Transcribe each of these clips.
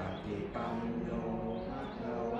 ปฏิปันโนภะคะวะ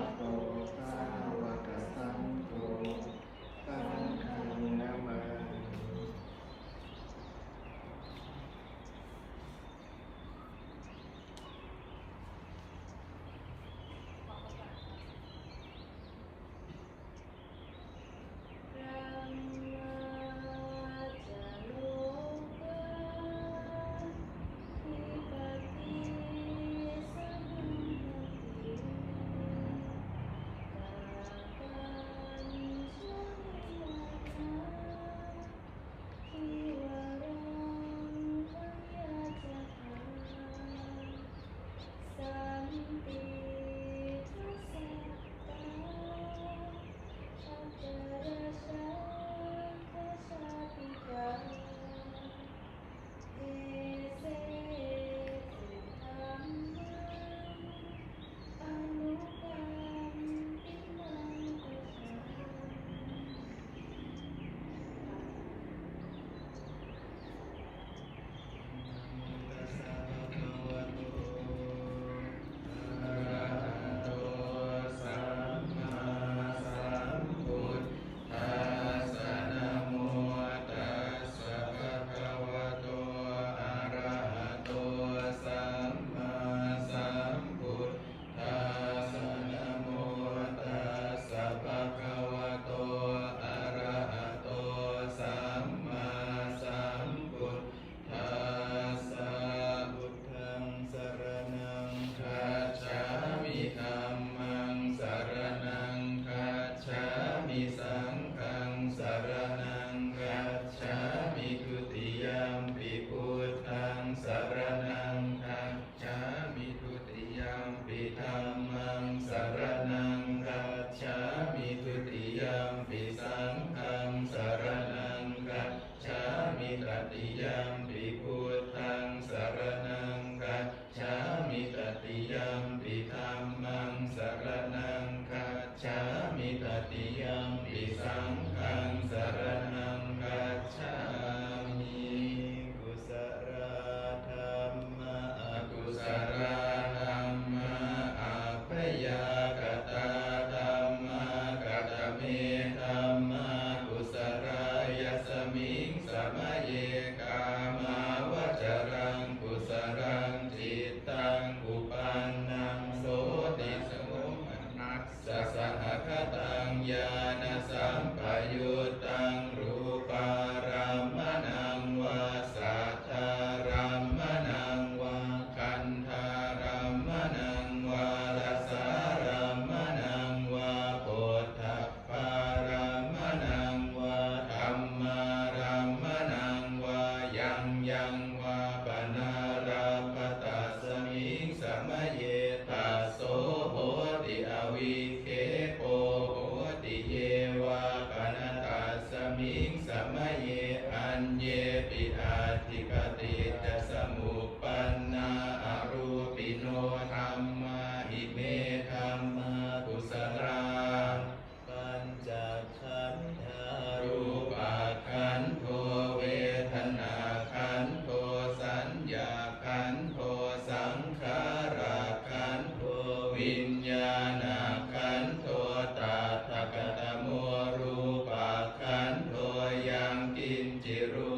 Jero.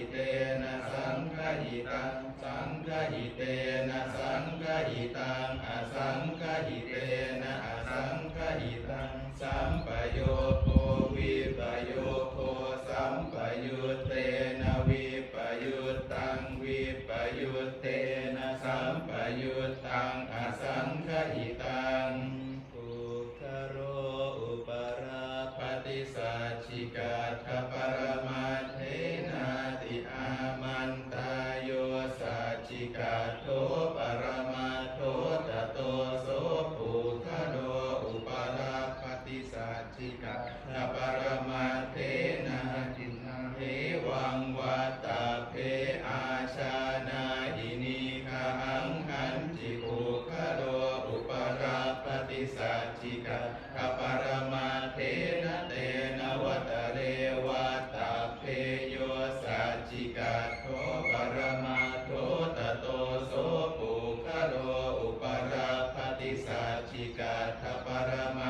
ิเตนะสังฆหิตังสังฆหิเตนะสังฆหิตัง จตุปรมาโตจตุ ชิกาทปรมา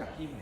จากที่ไหน